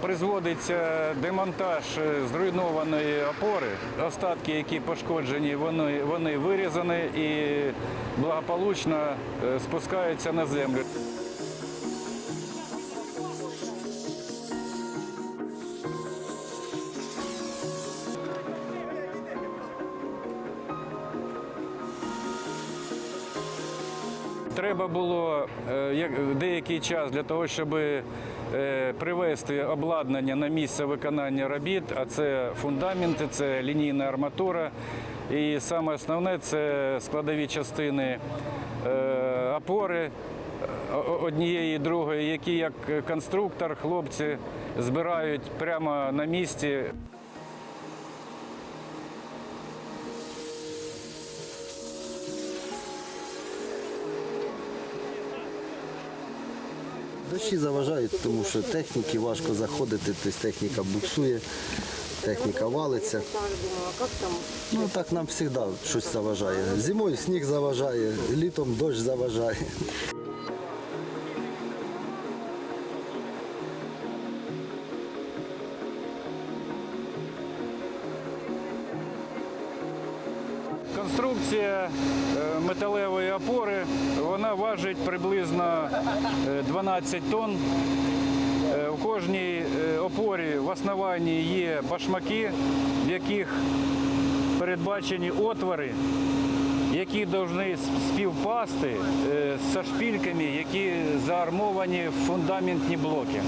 призводиться демонтаж е, зруйнованої опори. Остатки, які пошкоджені, вони, вони вирізані і благополучно е, спускаються на землю. Треба було е, деякий час для того, щоб е, привести обладнання на місце виконання робіт, а це фундаменти, це лінійна арматура. І саме основне це складові частини е, опори однієї і другої, які як конструктор хлопці збирають прямо на місці. Дощі заважають, тому що техніки важко заходити, тобто техніка буксує, техніка валиться. Ну так нам завжди щось заважає. Зимою сніг заважає, літом дощ заважає. Конструкція е, металевої опори вона важить приблизно е, 12 тонн. Е, У кожній е, опорі в основанні є башмаки, в яких передбачені отвори, які повинні співпасти зі шпільками, які заармовані в фундаментні блоки.